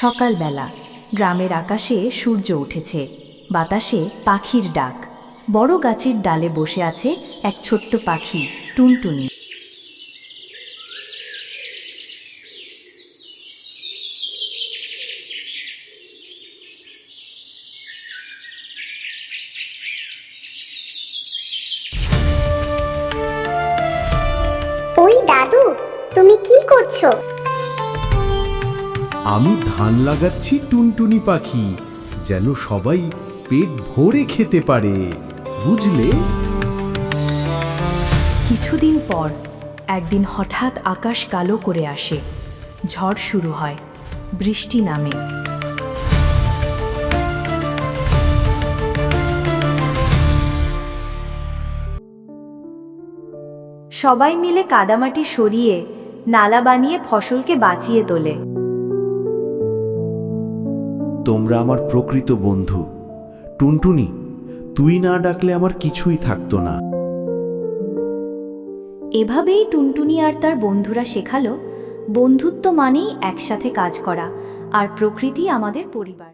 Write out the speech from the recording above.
সকালবেলা। গ্রামের আকাশে সূর্য উঠেছে, বাতাসে পাখির ডাক। বড় গাছের ডালে বসে আছে এক ছোট্ট পাখি, টুনটুনি। ওই দাদু, তুমি কি করছ? আমি ধান লাগাচ্ছি টুনটুনি পাখি, যেন সবাই পেট ভরে খেতে পারে, বুঝলে? কিছুদিন পর, একদিন হঠাৎ আকাশ কালো করে আসে, ঝড় শুরু হয়, বৃষ্টি নামে। সবাই মিলে কাদামাটি সরিয়ে, নালা বানিয়ে ফসলকে বাঁচিয়ে তোলে। তোমরা আমার প্রকৃত বন্ধু। টুনটুনি, তুই না ডাকলে আমার কিছুই থাকতো না। এভাবেই টুনটুনি আর তার বন্ধুরা শেখালো বন্ধুত্ব মানেই একসাথে কাজ করা আর প্রকৃতি আমাদের পরিবার।